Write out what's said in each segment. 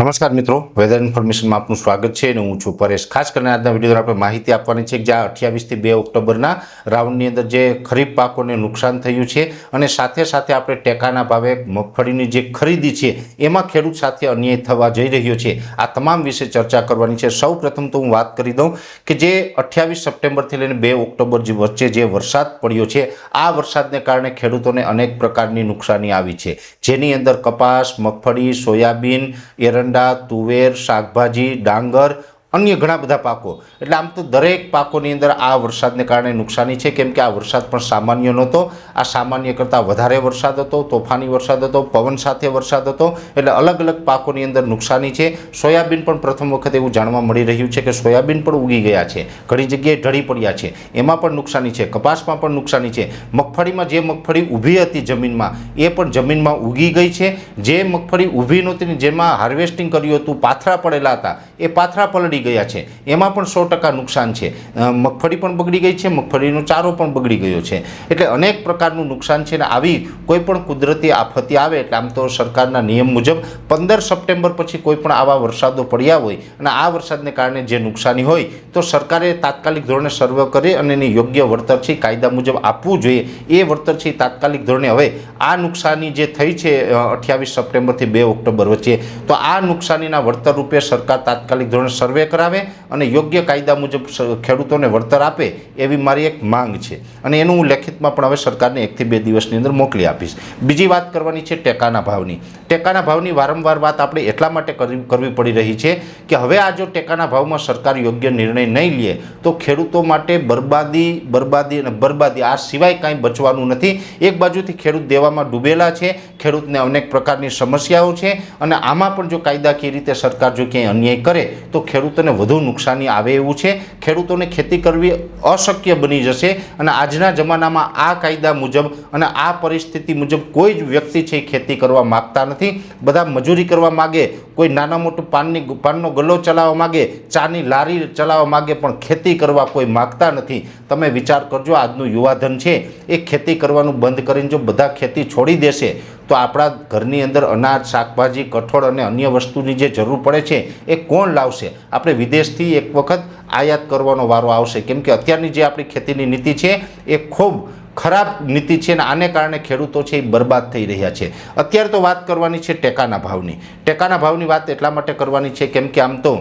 નમસ્કાર મિત્રો વેધર ઇન્ફોર્મેશનમાં આપનું સ્વાગત છે અને હું છું પરેશ. ખાસ કરીને આજના વીડિયો આપણે માહિતી આપવાની છે કે જે અઠ્યાવીસથી બે ઓક્ટોબરના રાઉન્ડની અંદર જે ખરીફ પાકોને નુકસાન થયું છે અને સાથે સાથે આપણે ટેકાના ભાવે મગફળીની જે ખરીદી છે, એમાં ખેડૂત સાથે અન્યાય થવા જઈ રહ્યો છે. આ તમામ વિશે ચર્ચા કરવાની છે. સૌ તો હું વાત કરી દઉં કે જે અઠ્યાવીસ સપ્ટેમ્બરથી લઈને બે ઓક્ટોબર વચ્ચે જે વરસાદ પડ્યો છે, આ વરસાદને કારણે ખેડૂતોને અનેક પ્રકારની નુકસાની આવી છે. જેની અંદર કપાસ મગફળી સોયાબીન એરંડા તુવેર શાકભાજી ડાંગર અન્ય ઘણા બધા પાકો. એટલે આમ તો દરેક પાકોની અંદર આ વરસાદને કારણે નુકસાની છે. કેમ કે આ વરસાદ પણ સામાન્ય નહોતો. આ સામાન્ય કરતાં વધારે વરસાદ હતો, તોફાની વરસાદ હતો, પવન સાથે વરસાદ હતો. એટલે અલગ અલગ પાકોની અંદર નુકસાની છે. સોયાબીન પણ પ્રથમ વખત એવું જાણવા મળી રહ્યું છે કે સોયાબીન પણ ઉગી ગયા છે. ઘણી જગ્યાએ ઢળી પડ્યા છે. એમાં પણ નુકસાની છે. કપાસમાં પણ નુકસાની છે. મગફળીમાં જે મગફળી ઊભી હતી જમીનમાં, એ પણ જમીનમાં ઉગી ગઈ છે. જે મગફળી ઊભી નહોતી જેમાં હાર્વેસ્ટિંગ કર્યું હતું, પાથરા પડેલા હતા, એ પાથરા પલળી ગયા છે. એમાં પણ સો ટકા નુકસાન છે. મગફળી પણ બગડી ગઈ છે, મગફળીનો ચારો પણ બગડી ગયો છે. એટલે અનેક પ્રકારનું નુકસાન છે ને આવી કોઈ પણ કુદરતી આફતી આવે એટલે આમ તો સરકારના નિયમ મુજબ પંદર સપ્ટેમ્બર પછી કોઈ પણ આવા વરસાદો પડ્યા હોય અને આ વરસાદને કારણે જે નુકસાની હોય તો સરકારે તાત્કાલિક ધોરણે સર્વે કરી અને એની યોગ્ય વળતર છે કાયદા મુજબ આપવું જોઈએ. એ વળતર છે તાત્કાલિક ધોરણે હવે આ નુકસાની જે થઈ છે અઠ્યાવીસ સપ્ટેમ્બરથી બે ઓક્ટોબર વચ્ચે, તો આ નુકસાનીના વળતર રૂપે સરકાર તાત્કાલિક ધોરણે સર્વે કરાવે અને યોગ્ય કાયદા મુજબ ખેડૂતોને વળતર આપે એવી મારી એક માંગ છે. અને એનું હું લેખિતમાં પણ હવે સરકારને એકથી બે દિવસની અંદર મોકલી આપીશ. બીજી વાત કરવાની છે ટેકાના ભાવની. ટેકાના ભાવની વારંવાર વાત આપણે એટલા માટે કરવી પડી રહી છે કે હવે આ જો ટેકાના ભાવમાં સરકાર યોગ્ય નિર્ણય નહીં લે, તો ખેડૂતો માટે બરબાદી બરબાદી અને બરબાદી આ સિવાય કાંઈ બચવાનું નથી. એક બાજુથી ખેડૂત દેવામાં ડૂબેલા છે, ખેડૂતને અનેક પ્રકારની સમસ્યાઓ છે અને આમાં પણ જો કાયદાકીય રીતે સરકાર જો ક્યાંય અન્યાય કરે, તો ખેડૂતોને વધુ નુકસાની આવે એવું છે. ખેડૂતોને ખેતી કરવી અશક્ય બની જશે અને આજના જમાનામાં આ કાયદા મુજબ અને આ પરિસ્થિતિ મુજબ કોઈ જ વ્યક્તિ છે ખેતી કરવા માગતા નથી. બધા મજૂરી કરવા માગે કોઈ નાના મોટું પાનની પાનનો ગલ્લો ચલાવવા માગે, ચાની લારી ચલાવવા માગે પણ ખેતી કરવા કોઈ માગતા નથી. તમે વિચાર કરજો, આજનું યુવાધન છે, એ ખેતી કરવાનું બંધ કરીને જો બધા ખેતી છોડી દેશે, તો આપણા ઘરની અંદર અનાજ, શાકભાજી, કઠોળ અને અન્ય વસ્તુની જે જરૂર પડે છે, એ કોણ લાવશે? આપણે વિદેશથી એક વખત આયાત કરવાનો વારો આવશે. કેમ કે અત્યારની જે આપણી ખેતીની નીતિ છે, એ ખૂબ ખરાબ નીતિ છે અને આને કારણે ખેડૂતો છે એ બરબાદ થઈ રહ્યા છે. અત્યારે તો વાત કરવાની છે ટેકાના ભાવની. ટેકાના ભાવની વાત એટલા માટે કરવાની છે કેમ કે આમ તો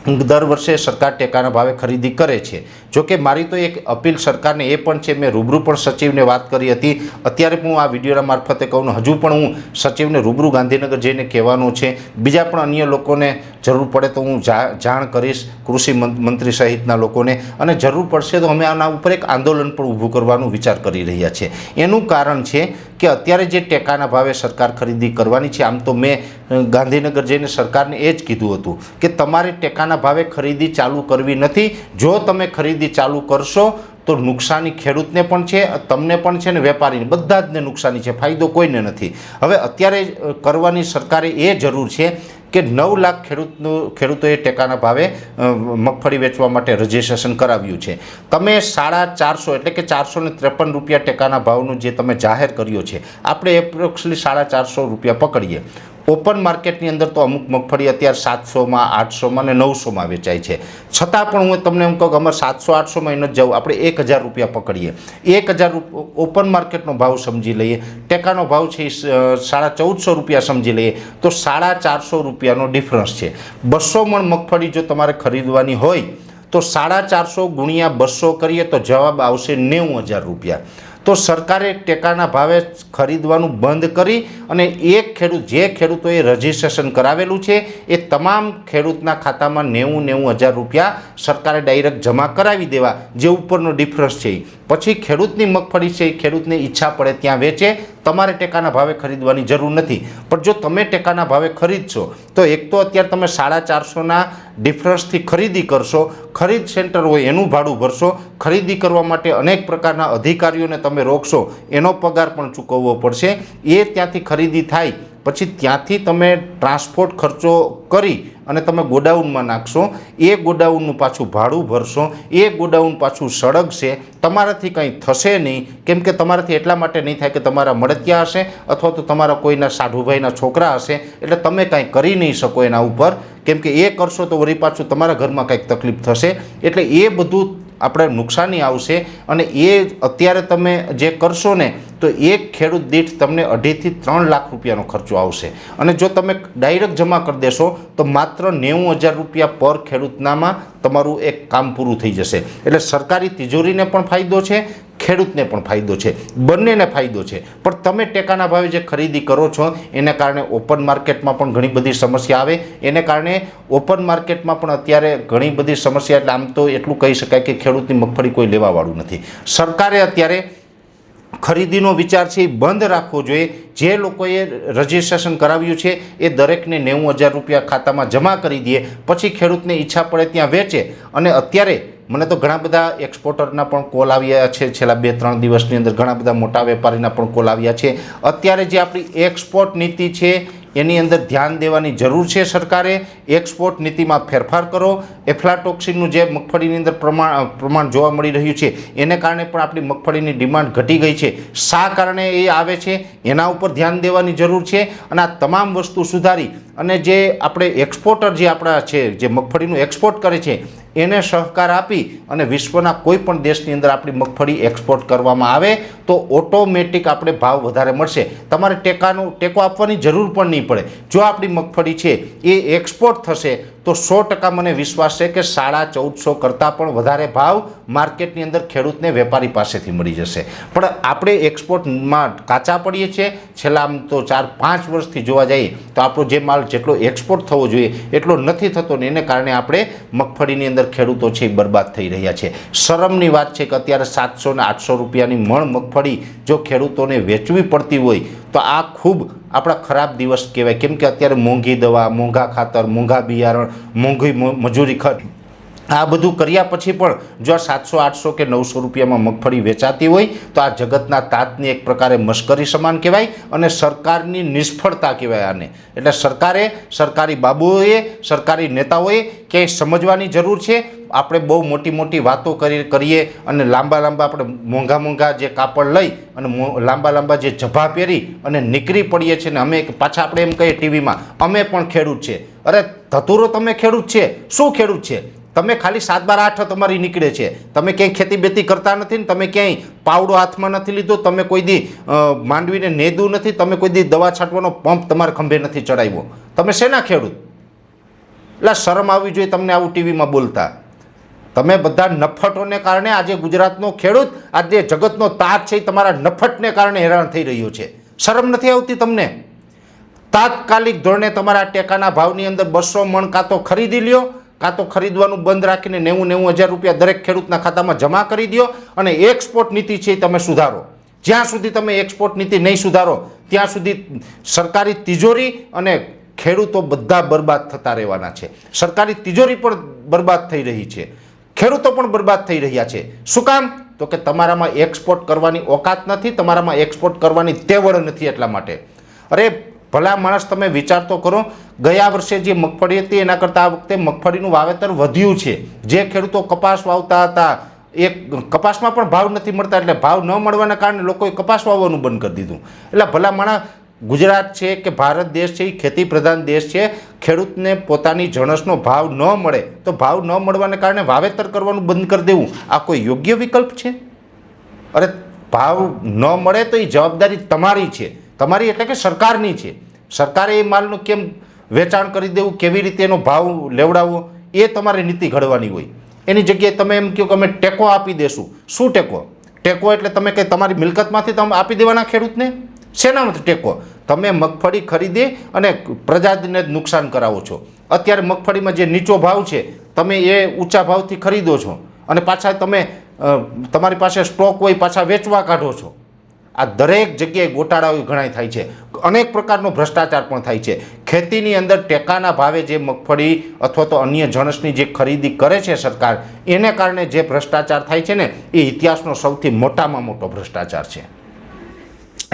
દર વર્ષે સરકાર ટેકાના ભાવે ખરીદી કરે છે. જોકે મારી તો એક અપીલ સરકારને એ પણ છે, મેં રૂબરૂ પણ સચિવને વાત કરી હતી. અત્યારે હું આ વિડીયોના મારફતે કહું હજુ પણ હું સચિવને રૂબરૂ ગાંધીનગર જઈને કહેવાનું છે. બીજા પણ અન્ય લોકોને જરૂર પડે તો હું જાણ કરીશ કૃષિ મંત્રી સહિતના લોકોને. અને જરૂર પડશે તો અમે આના ઉપર એક આંદોલન પણ ઊભું કરવાનું વિચાર કરી રહ્યા છીએ. એનું કારણ છે કે અત્યારે જે ટેકાના ભાવે સરકાર ખરીદી કરવાની છે, આમ તો મેં ગાંધીનગર જઈને સરકારને એ જ કીધું હતું કે તમારે ટેકાના ભાવે ખરીદી ચાલુ કરવી નથી. જો તમે ખરીદી ચાલુ કરશો તો નુકસાની ખેડૂતને પણ છે, તમને પણ છે ને વેપારીને બધા જને નુકસાની છે, ફાયદો કોઈને નથી. હવે અત્યારે કરવાની સરકારે એ જરૂર છે કે નવ લાખ ખેડૂતનું, ખેડૂતોએ ટેકાના ભાવે મગફળી વેચવા માટે રજિસ્ટ્રેશન કરાવ્યું છે. તમે સાડા ચારસો એટલે કે ચારસો ને ત્રેપન રૂપિયા ટેકાના ભાવનું જે તમે જાહેર કર્યો છે, આપણે એપ્રોક્સલી સાડા ચારસો રૂપિયા પકડીએ. ઓપન માર્કેટની અંદર તો અમુક મગફળી અત્યારે સાતસોમાં, આઠસોમાં ને નવસોમાં વેચાય છે. છતાં પણ હું તમને એમ કહું કે અમારે સાતસો, આઠસોમાં નથી જવું. આપણે એક હજાર રૂપિયા પકડીએ. એક હજાર ઓપન માર્કેટનો ભાવ સમજી લઈએ. ટેકાનો ભાવ છે એ સાડા ચૌદસો રૂપિયા સમજી લઈએ. તો સાડા ચારસો રૂપિયાનો ડિફરન્સ છે. બસો મણ મગફળી જો તમારે ખરીદવાની હોય, તો સાડા ચારસો ગુણ્યા બસો કરીએ તો જવાબ આવશે નેવું હજાર રૂપિયા. તો સરકારે ટેકાના ભાવે ખરીદવાનું બંધ કરી અને એક ખેડૂત, જે ખેડૂતોએ રજિસ્ટ્રેશન કરાવેલું છે, એ તમામ ખેડૂતના ખાતામાં નેવું નેવું હજાર રૂપિયા સરકારે ડાયરેક્ટ જમા કરાવી દેવા, જે ઉપરનો ડિફરન્સ છે પછી ખેડૂતની મગફળી છે, એ ખેડૂતને ઈચ્છા પડે ત્યાં વેચે, તમારે ટેકાના ભાવે ખરીદવાની જરૂર નથી. પણ જો તમે ટેકાના ભાવે ખરીદશો, તો એક તો અત્યારે તમે સાડા ચારસોના ડિફરન્સથી ખરીદી કરશો, ખરીદ સેન્ટર હોય એનું ભાડું ભરશો, ખરીદી કરવા માટે અનેક પ્રકારના અધિકારીઓને તમે રોકશો, એનો પગાર પણ ચૂકવવો પડશે. એ ત્યાંથી ખરીદી થાય, પછી ત્યાંથી તમે ટ્રાન્સપોર્ટ ખર્ચો કરી અને તમે ગોડાઉનમાં નાખશો. એ ગોડાઉનનું પાછું ભાડું ભરશો, એ ગોડાઉન પાછું સળગશે. તમારાથી કંઈ થશે નહીં, કેમ કે તમારાથી એટલા માટે નહીં થાય કે તમારા મળતિયા હશે, અથવા તો તમારા કોઈના સાઢુભાઈના છોકરા હશે. એટલે તમે કાંઈ કરી નહીં શકો એના ઉપર. કેમ કે એ કરશો તો વળી પાછું તમારા ઘરમાં કંઈક તકલીફ થશે. એટલે એ બધું આપણે નુકસાની આવશે અને એ અત્યારે તમે જે કરશો ને, તો એક ખેડૂત દીઠ તમને અઢીથી ત્રણ લાખ રૂપિયાનો ખર્ચો આવશે. અને જો તમે ડાયરેક્ટ જમા કરી દેશો, તો માત્ર નેવું હજાર રૂપિયા પર ખેડૂતનામાં તમારું એક કામ પૂરું થઈ જશે. એટલે સરકારી તિજોરીને પણ ફાયદો છે ખેડૂતને પણ ફાયદો છે, બંનેને ફાયદો છે. પણ તમે ટેકાના ભાવે જે ખરીદી કરો છો, એને કારણે ઓપન માર્કેટમાં પણ ઘણી બધી સમસ્યા આવે. એને કારણે ઓપન માર્કેટમાં પણ અત્યારે ઘણી બધી સમસ્યા, એટલે આમ તો એટલું કહી શકાય કે ખેડૂતની મગફળી કોઈ લેવાવાળું નથી. સરકારે અત્યારે ખરીદીનો વિચાર છે એ બંધ રાખવો જોઈએ. જે લોકોએ રજિસ્ટ્રેશન કરાવ્યું છે, એ દરેકને નેવું હજાર રૂપિયા ખાતામાં જમા કરી દે. પછી ખેડૂતને ઈચ્છા પડે ત્યાં વેચે. અને અત્યારે મને તો ઘણા બધા એક્સપોર્ટરના પણ કોલ આવ્યા છે. છેલ્લા બે ત્રણ દિવસની અંદર ઘણા બધા મોટા વેપારીના પણ કોલ આવ્યા છે. અત્યારે જે આપણી એક્સપોર્ટ નીતિ છે, એની અંદર ધ્યાન દેવાની જરૂર છે સરકારે. એક્સપોર્ટ નીતિમાં ફેરફાર કરો. એફ્લાટોક્સિનનું જે મગફળીની અંદર પ્રમાણ પ્રમાણ જોવા મળી રહ્યું છે, એને કારણે પણ આપણી મગફળીની ડિમાન્ડ ઘટી ગઈ છે. શા કારણે એ આવે છે? એના ઉપર ધ્યાન દેવાની જરૂર છે અને આ તમામ વસ્તુ સુધારી અને જે આપણે એક્સપોર્ટર જે આપણા છે, જે મગફળીનું એક્સપોર્ટ કરે છે એને સહકાર આપી અને વિશ્વના કોઈ પણ દેશની અંદર આપણી મગફળી એક્સપોર્ટ કરવામાં આવે તો ઓટોમેટિક આપણે ભાવ વધારે મળશે. તમારે ટેકાનું, ટેકો આપવાની જરૂર પણ નહીં પડે. જો આપણી મગફળી છે એ એક્સપોર્ટ થશે તો સો ટકા મને વિશ્વાસ છે કે સાડા ચૌદસો કરતાં પણ વધારે ભાવ માર્કેટની અંદર ખેડૂતને વેપારી પાસેથી મળી જશે. પણ આપણે એક્સપોર્ટમાં કાચા પડીએ છીએ, છેલ્લા આમ તો ચાર પાંચ વર્ષથી જોવા જઈએ તો આપણો જે માલ જેટલો એક્સપોર્ટ થવો જોઈએ એટલો નથી થતો ને એને કારણે આપણે મગફળીની અંદર ખેડૂતો છે એ બરબાદ થઈ રહ્યા છે. શરમની વાત છે કે અત્યારે સાતસો ને આઠસો રૂપિયાની મણ મગફળી જો ખેડૂતોને વેચવી પડતી હોય તો આ ખૂબ આપણા ખરાબ દિવસ કહેવાય. કેમ કે અત્યારે મોંઘી દવા, મોંઘા ખાતર, મોંઘા બિયારણ, મોંઘી મજૂરી ખર્ચ આ બધું કર્યા પછી પણ જો સાતસો, આઠસો કે નવસો રૂપિયામાં મગફળી વેચાતી હોય, તો આ જગતના તાતની એક પ્રકારે મશ્કરી સમાન કહેવાય અને સરકારની નિષ્ફળતા કહેવાય આને. એટલે સરકારે, સરકારી બાબુઓએ, સરકારી નેતાઓએ ક્યાંય સમજવાની જરૂર છે? આપણે બહુ મોટી મોટી વાતો કરી, કરીએ અને લાંબા લાંબા આપણે મોંઘા મોંઘા જે કાપડ લઈ અને લાંબા લાંબા જે જભા પહેરી અને નીકળી પડીએ છીએ ને અમે પાછા આપણે એમ કહીએ ટીવીમાં, અમે પણ ખેડૂત છે. અરે ધતુરો તમે ખેડૂત છે? શું ખેડૂત છે? તમે ખાલી સાત બાર આઠ તમારી નીકળે છે. તમે ક્યાંય ખેતી બેતી કરતા નથી ને તમે ક્યાંય પાવડો હાથમાં નથી લીધો, તમે કોઈ દી માંડવીને નેદવું નથી, તમે કોઈ દી દવા છાંટવાનો પંપ તમારા ખંભે નથી ચડાવ્યો. તમે શેના ખેડૂત? એટલે શરમ આવવી જોઈએ તમને આવું ટીવીમાં બોલતા. તમે બધા નફટોને કારણે આજે ગુજરાતનો ખેડૂત, આજે જગતનો તાજ છે એ તમારા નફટને કારણે હેરાન થઈ રહ્યો છે. શરમ નથી આવતી તમને? તાત્કાલિક ધોરણે તમારા ટેકાના ભાવની અંદર બસો મણ કાં તો ખરીદી લ્યો કાં તો ખરીદવાનું બંધ રાખીને નેવું નેવું હજાર રૂપિયા દરેક ખેડૂતના ખાતામાં જમા કરી દો અને એક્સપોર્ટ નીતિ છે એ તમે સુધારો. જ્યાં સુધી તમે એક્સપોર્ટ નીતિ નહીં સુધારો, ત્યાં સુધી સરકારી તિજોરી અને ખેડૂતો બધા બરબાદ થતા રહેવાના છે. સરકારી તિજોરી પણ બરબાદ થઈ રહી છે. ખેડૂતો પણ બરબાદ થઈ રહ્યા છે. શું કામ? તો કે તમારામાં એક્સપોર્ટ કરવાની ઓકાત નથી, તમારામાં એક્સપોર્ટ કરવાની તેવડ નથી એટલા માટે. અરે ભલા માણસ તમે વિચાર તો કરો, ગયા વર્ષે જે મગફળી હતી એના કરતાં આ વખતે મગફળીનું વાવેતર વધ્યું છે. જે ખેડૂતો કપાસ વાવતા હતા, એ કપાસમાં પણ ભાવ નથી મળતા એટલે ભાવ ન મળવાના કારણે લોકોએ કપાસ વાવવાનું બંધ કરી દીધું. એટલે ભલા માણસ, ગુજરાત છે કે ભારત દેશ છે, એ ખેતી પ્રધાન દેશ છે, ખેડૂતને પોતાની જણસનો ભાવ ન મળે તો ભાવ ન મળવાને કારણે વાવેતર કરવાનું બંધ કરી દેવું. આ કોઈ યોગ્ય વિકલ્પ છે? અરે, ભાવ ન મળે તો એ જવાબદારી તમારી છે. તમારી એટલે કે સરકારની છે. સરકારે એ માલનું કેમ વેચાણ કરી દેવું, કેવી રીતે એનો ભાવ લેવડાવવો, એ તમારે નીતિ ઘડવાની હોય. એની જગ્યાએ તમે એમ કહો કે અમે ટેકો આપી દેશું. શું ટેકો? ટેકો એટલે તમે કંઈ તમારી મિલકતમાંથી તમે આપી દેવાના ખેડૂતને? શેનામાંથી ટેકો? તમે મગફળી ખરીદી અને પ્રજાને નુકસાન કરાવો છો. અત્યારે મગફળીમાં જે નીચો ભાવ છે, તમે એ ઊંચા ભાવથી ખરીદો છો અને પાછા તમે તમારી પાસે સ્ટોક હોય, પાછા વેચવા કાઢો છો. આ દરેક જગ્યાએ ગોટાળાઓ ઘણાય થાય છે. અનેક પ્રકારનો ભ્રષ્ટાચાર પણ થાય છે. ખેતીની અંદર ટેકાના ભાવે જે મગફળી અથવા તો અન્ય જણસની જે ખરીદી કરે છે સરકાર, એને કારણે જે ભ્રષ્ટાચાર થાય છે ને, એ ઇતિહાસનો સૌથી મોટામાં મોટો ભ્રષ્ટાચાર છે.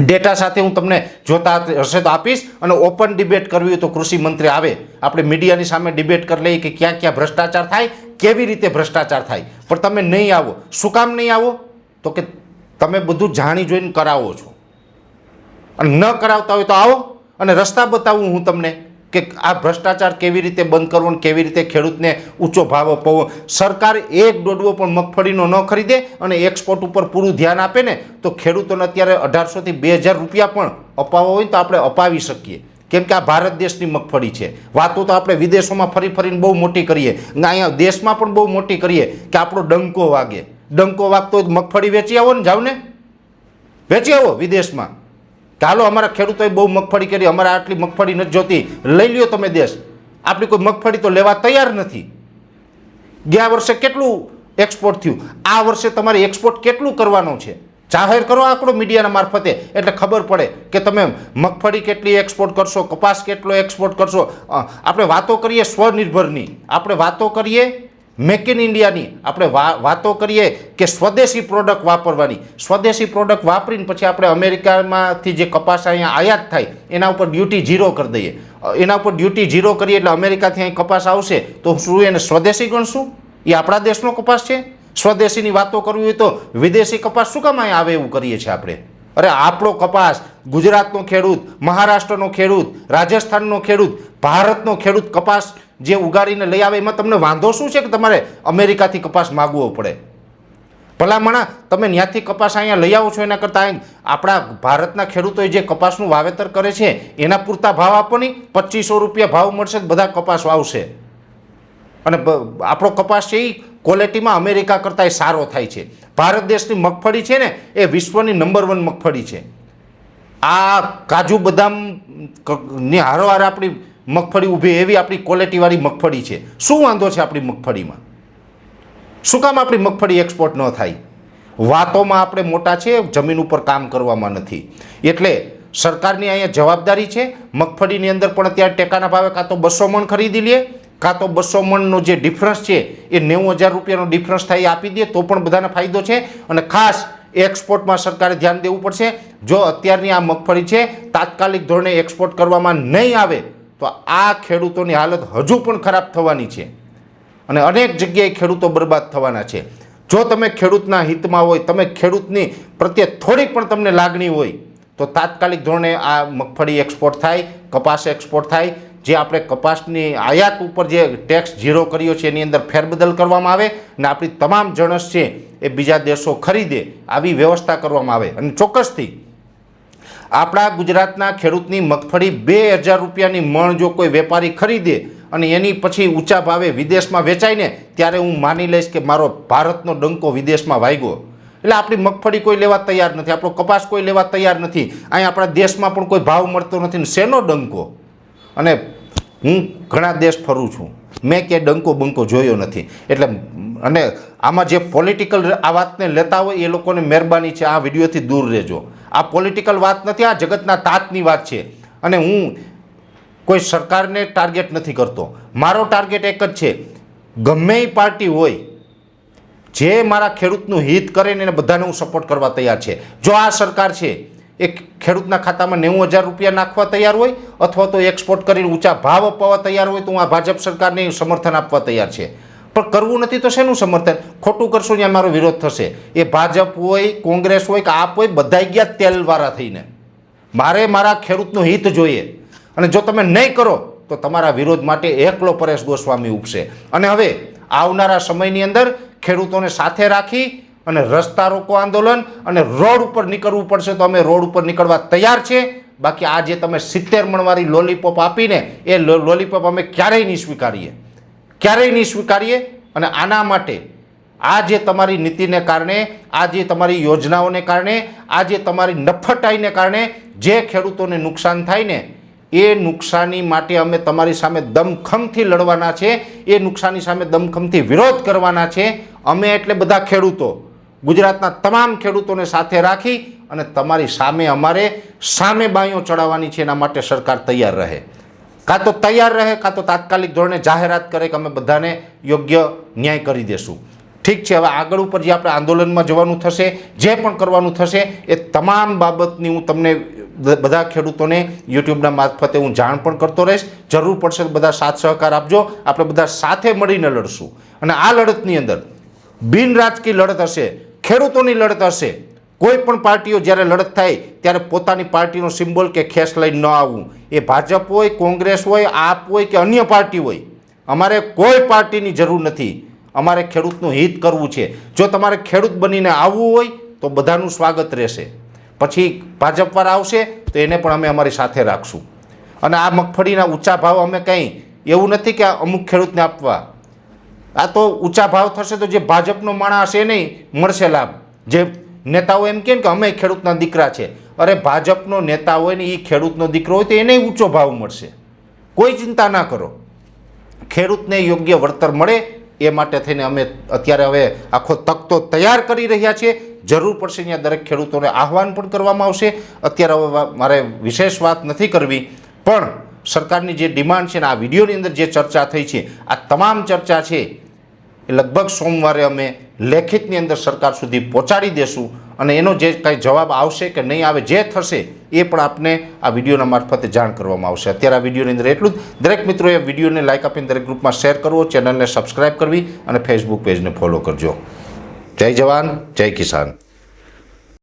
ડેટા સાથે હું તમને જોતા હશે તો આપીશ અને ઓપન ડિબેટ કરવી હોય તો કૃષિ મંત્રી આવે. આપણે મીડિયાની સામે ડિબેટ કરી લઈએ કે ક્યાં ક્યાં ભ્રષ્ટાચાર થાય, કેવી રીતે ભ્રષ્ટાચાર થાય. પણ તમે નહીં આવો. શું કામ નહીં આવો? તો કે તમે બધું જાણી જોઈને કરાવો છો. અને ન કરાવતા હોય તો આવો અને રસ્તા બતાવું હું તમને કે આ ભ્રષ્ટાચાર કેવી રીતે બંધ કરવો અને કેવી રીતે ખેડૂતને ઊંચો ભાવ અપાવવો. સરકાર એક દોડવો પણ મગફળીનો ન ખરીદે અને એક્સપોર્ટ ઉપર પૂરું ધ્યાન આપે ને તો ખેડૂતોને અત્યારે અઢારસોથી બે હજાર રૂપિયા પણ અપાવવા હોય તો આપણે અપાવી શકીએ. કેમ કે આ ભારત દેશની મગફળી છે. વાતો તો આપણે વિદેશોમાં ફરી ફરીને બહુ મોટી કરીએ. અહીંયા દેશમાં પણ બહુ મોટી કરીએ કે આપણો ડંકો વાગે. ડંકો વાગતો મગફળી વેચી આવો ને જાવ ને. વેચી આવો વિદેશમાં. ચાલો અમારા ખેડૂતોએ બહુ મગફળી કરી, અમારે આટલી મગફળી નથી જોતી. લઈ લ્યો તમે દેશ. આપણી કોઈ મગફળી તો લેવા તૈયાર નથી. ગયા વર્ષે કેટલું એક્સપોર્ટ થયું? આ વર્ષે તમારે એક્સપોર્ટ કેટલું કરવાનું છે? જાહેર કરો આંકડો મીડિયાના મારફતે, એટલે ખબર પડે કે તમે મગફળી કેટલી એક્સપોર્ટ કરશો, કપાસ કેટલો એક્સપોર્ટ કરશો. આપણે વાતો કરીએ સ્વનિર્ભરની. આપણે વાતો કરીએ મેક ઇન ઇન્ડિયાની આપણે વાતો કરીએ કે સ્વદેશી પ્રોડક્ટ વાપરવાની. સ્વદેશી પ્રોડક્ટ વાપરીને પછી આપણે અમેરિકામાંથી જે કપાસ અહીંયા આયાત થાય, એના ઉપર ડ્યુટી ઝીરો કરી દઈએ. એના ઉપર ડ્યુટી ઝીરો કરીએ એટલે અમેરિકાથી અહીં કપાસ આવશે, તો શું એને સ્વદેશી ગણશું? એ આપણા દેશનો કપાસ છે? સ્વદેશીની વાતો કરવી હોય તો વિદેશી કપાસ શું કામ અહીંયા આવે એવું કરીએ છીએ આપણે? અરે આપણો કપાસ, ગુજરાતનો ખેડૂત, મહારાષ્ટ્રનો ખેડૂત, રાજસ્થાનનો ખેડૂત, ભારતનો ખેડૂત કપાસ જે ઉગાડીને લઈ આવે, એમાં તમને વાંધો શું છે કે તમારે અમેરિકાથી કપાસ માગવો પડે? ભલામણા, તમે ત્યાંથી કપાસ અહીંયા લઈ આવો છો, એના કરતાં આપણા ભારતના ખેડૂતોએ જે કપાસનું વાવેતર કરે છે, એના પૂરતા ભાવ આપો નહીં, પચીસો રૂપિયા ભાવ મળશે બધા કપાસ વાવશે. અને આપણો કપાસ છે એ ક્વોલિટીમાં અમેરિકા કરતાં એ સારો થાય છે. ભારત દેશની મગફળી છે ને, એ વિશ્વની નંબર વન મગફળી છે. આ કાજુ બદામની હારોહાર આપણી મગફળી ઊભી એવી આપણી ક્વોલિટીવાળી મગફળી છે. શું વાંધો છે આપણી મગફળીમાં? શું કામ આપણી મગફળી એક્સપોર્ટ ન થાય? વાતોમાં આપણે મોટા છે, જમીન ઉપર કામ કરવામાં નથી. એટલે સરકારની અહીંયા જવાબદારી છે, મગફળીની અંદર પણ અત્યારે ટેકાના ભાવે કાં તો બસો મણ ખરીદી લે, કાં તો બસો મણનો જે ડિફરન્સ છે, એ નેવું હજાર રૂપિયાનો ડિફરન્સ થાય આપી દે, તો પણ બધાને ફાયદો છે. અને ખાસ એક્સપોર્ટમાં સરકારે ધ્યાન દેવું પડશે, જો અત્યારની આ મગફળી છે, તાત્કાલિક ધોરણે એક્સપોર્ટ કરવામાં નહીં આવે તો આ ખેડૂતોની હાલત હજુ પણ ખરાબ થવાની છે. અને અનેક જગ્યાએ ખેડૂતો બરબાદ થવાના છે. જો તમે ખેડૂતના હિતમાં હોય, તમે ખેડૂતની પ્રત્યે થોડીક પણ તમને લાગણી હોય, તો તાત્કાલિક ધોરણે આ મગફળી એક્સપોર્ટ થાય, કપાસ એક્સપોર્ટ થાય. જે આપણે કપાસની આયાત ઉપર જે ટેક્સ ઝીરો કર્યો છે, એની અંદર ફેરબદલ કરવામાં આવે અને આપણી તમામ જણસ છે એ બીજા દેશો ખરીદે, આવી વ્યવસ્થા કરવામાં આવે. અને ચોક્કસથી આપણા ગુજરાતના ખેડૂતની મગફળી બે હજાર રૂપિયાની મણ જો કોઈ વેપારી ખરીદે અને એની પછી ઊંચા ભાવે વિદેશમાં વેચાય ને ત્યારે હું માની લઈશ કે મારો ભારતનો ડંકો વિદેશમાં વાગ્યો એટલે આપણી મગફળી કોઈ લેવા તૈયાર નથી, આપણો કપાસ કોઈ લેવા તૈયાર નથી. અહીં આપણા દેશમાં પણ કોઈ ભાવ મળતો નથી ને શેનો ડંકો? અને હું ઘણા દેશ ફરું છું. મેં ક્યાંય ડંકો બંકો જોયો નથી. એટલે અને આમાં જે પોલિટિકલ આ વાતને લેતા હોય એ લોકોને મહેરબાની છે, આ વિડીયોથી દૂર રહેજો. આ પોલિટિકલ વાત નથી, આ જગતના તાતની વાત છે. અને હું કોઈ સરકારને ટાર્ગેટ નથી કરતો. મારો ટાર્ગેટ એક જ છે. ગમે એ પાર્ટી હોય, જે મારા ખેડૂતનું હિત કરે ને એને બધાને હું સપોર્ટ કરવા તૈયાર છે. જો આ સરકાર છે એ ખેડૂતના ખાતામાં નેવું હજાર રૂપિયા નાખવા તૈયાર હોય અથવા તો એક્સપોર્ટ કરીને ઊંચા ભાવ અપાવવા તૈયાર હોય, તો હું આ ભાજપ સરકારને સમર્થન આપવા તૈયાર છે. પણ કરવું નથી તો શેનું સમર્થન? ખોટું કરશો ત્યાં મારો વિરોધ થશે. એ ભાજપ હોય, કોંગ્રેસ હોય કે આપ હોય બધા ગયા તેલવાળા થઈને. મારે મારા ખેડૂતનું હિત જોઈએ. અને જો તમે નહીં કરો, તો તમારા વિરોધ માટે એકલો પરેશ ગોસ્વામી ઉપશે. અને હવે આવનારા સમયની અંદર ખેડૂતોને સાથે રાખી અને રસ્તા રોકો આંદોલન અને રોડ ઉપર નીકળવું પડશે તો અમે રોડ ઉપર નીકળવા તૈયાર છે બાકી આ જે તમે સિત્તેર મણવાળી લોલીપોપ આપીને એ લોલીપોપ અમે ક્યારેય નહીં સ્વીકારીએ. ક્યારેય નહીં સ્વીકારીએ અને આના માટે આ જે તમારી નીતિને કારણે, આ જે તમારી યોજનાઓને કારણે, આ જે તમારી નફટાઈને કારણે જે ખેડૂતોને નુકસાન થાય ને, એ નુકસાની માટે અમે તમારી સામે દમખમથી લડવાના છે. એ નુકસાની સામે દમખમથી વિરોધ કરવાના છે. અમે એટલે બધા ખેડૂતો. ગુજરાતના તમામ ખેડૂતોને સાથે રાખી અને તમારી સામે અમારે સામે બાંયો ચડાવવાની છે એના માટે સરકાર તૈયાર રહે. કાં તો તૈયાર રહે, કાં તો તાત્કાલિક ધોરણે જાહેરાત કરે કે અમે બધાને યોગ્ય ન્યાય કરી દેશું. ઠીક છે, હવે આગળ ઉપર જે આપણે આંદોલનમાં જવાનું થશે, જે પણ કરવાનું થશે, એ તમામ બાબતની હું તમને બધા ખેડૂતોને યુટ્યુબના મારફતે હું જાણ પણ કરતો રહીશ. જરૂર પડશે બધા સાથ સહકાર આપજો. આપણે બધા સાથે મળીને લડશું. અને આ લડતની અંદર બિન રાજકીય લડત હશે ખેડૂતોની લડત હશે. કોઈ પણ પાર્ટીઓ જ્યારે લડત થાય, ત્યારે પોતાની પાર્ટીનો સિમ્બોલ કે ખેસ લઈને ન આવવું. એ ભાજપ હોય, કોંગ્રેસ હોય, આપ હોય કે અન્ય પાર્ટી હોય, અમારે કોઈ પાર્ટીની જરૂર નથી. અમારે ખેડૂતનું હિત કરવું છે. જો તમારે ખેડૂત બનીને આવવું હોય, તો બધાનું સ્વાગત રહેશે. પછી ભાજપવાળા આવશે, તો એને પણ અમે અમારી સાથે રાખશું. અને આ મગફળીના ઊંચા ભાવ અમે કંઈ એવું નથી કે અમુક ખેડૂતને આપવા. આ તો ઊંચા ભાવ થશે તો જે ભાજપનો માણસ એ નહીં, મળશે લાભ. જે નેતાઓ એમ કે અમે ખેડૂતના દીકરા છે. અરે ભાજપનો નેતા હોય ને એ ખેડૂતનો દીકરો હોય તો એને ઊંચો ભાવ મળશે. કોઈ ચિંતા ના કરો. ખેડૂતને યોગ્ય વળતર મળે એ માટે થઈને અમે અત્યારે હવે આખો તકતો તૈયાર કરી રહ્યા છીએ. જરૂર પડશે ત્યાં દરેક ખેડૂતોને આહવાન પણ કરવામાં આવશે. અત્યારે હવે મારે વિશેષ વાત નથી કરવી. પણ સરકારની જે ડિમાન્ડ છે ને આ વિડીયોની અંદર જે ચર્ચા થઈ છે, આ તમામ ચર્ચા છે એ લગભગ સોમવારે અમે લેખિતની અંદર સરકાર સુધી પહોંચાડી દેશું અને એનો જે કાંઈ જવાબ આવશે કે નહીં આવે, જે થશે, એ પણ આપને આ વિડીયોના મારફતે જાણ કરવામાં આવશે. અત્યારે આ વિડીયોની અંદર એટલું જ. દરેક મિત્રોએ વિડીયોને લાઇક આપીને દરેક ગ્રુપમાં શેર કરવો, ચેનલને સબસ્ક્રાઇબ કરવી અને ફેસબુક પેજને ફોલો કરજો. જય જવાન, જય કિસાન.